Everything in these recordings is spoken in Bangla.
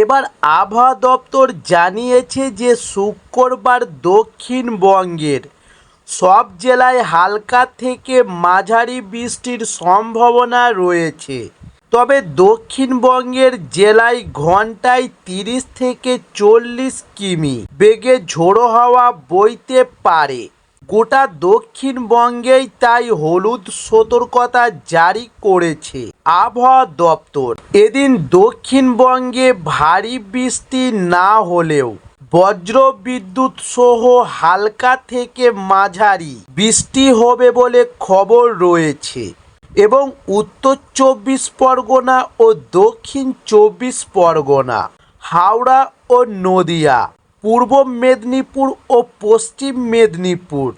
এবার আবহাওয়া দপ্তর জানিয়েছে যে শুক্রবার দক্ষিণবঙ্গের সব জেলায় হালকা থেকে মাঝারি বৃষ্টির সম্ভাবনা রয়েছে। তবে দক্ষিণবঙ্গের জেলায় ঘন্টায় তিরিশ থেকে চল্লিশ কিমি বেগে ঝোড়ো হাওয়া বইতে পারে। গোটা দক্ষিণবঙ্গেই তাই হলুদ সতর্কতা জারি করেছে আবহাওয়া দপ্তর। এদিন দক্ষিণবঙ্গে ভারী বৃষ্টি না হলেও বজ্র বিদ্যুৎ সহ হালকা থেকে মাঝারি বৃষ্টি হবে বলে খবর রয়েছে এবং উত্তর চব্বিশ পরগনা ও দক্ষিণ চব্বিশ পরগনা, হাওড়া ও নদিয়া। পূর্ব মেদিনীপুর ও পশ্চিম মেদিনীপুর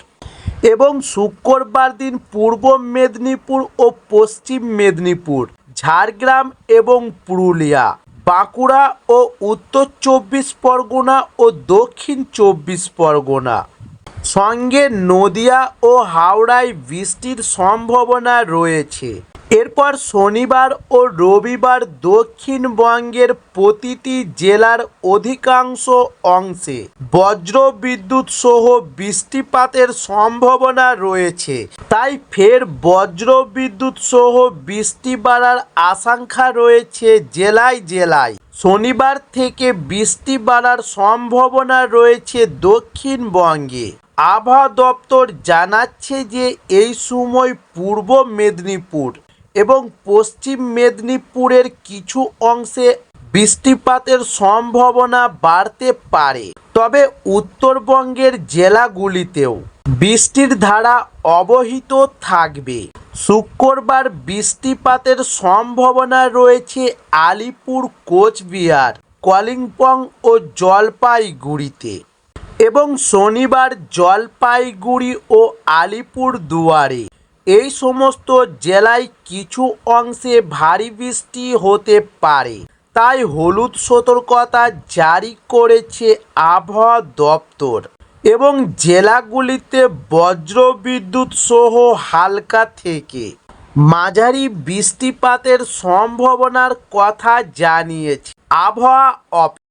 এবং শুক্রবার দিন পূর্ব মেদিনীপুর ও পশ্চিম মেদিনীপুর, ঝাড়গ্রাম এবং পুরুলিয়া, বাঁকুড়া ও উত্তর চব্বিশ পরগনা ও দক্ষিণ চব্বিশ পরগনা। সঙ্গে নদিয়া ও হাওড়ায় বৃষ্টির সম্ভাবনা রয়েছে। এরপর শনিবার ও রবিবার দক্ষিণবঙ্গের প্রতিটি জেলার অধিকাংশ অংশে বজ্র বিদ্যুৎ সহ বৃষ্টিপাতের সম্ভাবনা রয়েছে। তাই ফের বজ্র বিদ্যুৎ সহ বৃষ্টি বাড়ার আশঙ্কা রয়েছে জেলায় জেলায়। শনিবার থেকে বৃষ্টি বাড়ার সম্ভাবনা রয়েছে দক্ষিণবঙ্গে আবহাওয়া দপ্তর জানাচ্ছে যে এই সময় পূর্ব মেদিনীপুর এবং পশ্চিম মেদিনীপুরের কিছু অংশে বৃষ্টিপাতের সম্ভাবনা বাড়তে পারে। তবে উত্তরবঙ্গের জেলাগুলিতেও বৃষ্টির ধারা অবহিত থাকবে। শুক্রবার বৃষ্টিপাতের সম্ভাবনা রয়েছে আলিপুর, কোচবিহার, কলিম্পং ও জলপাইগুড়িতে এবং শনিবার জলপাইগুড়ি ও আলিপুর দুয়ারে এই সমস্ত জেলায় কিছু অংশে ভারী বৃষ্টি হতে পারে। তাই হলুদ সতর্কতা জারি করেছে আবহাওয়া দপ্তর এবং জেলাগুলিতে বজ্র বিদ্যুৎ সহ হালকা থেকে। মাঝারি বৃষ্টিপাতের সম্ভাবনার কথা জানিয়েছে আবহাওয়া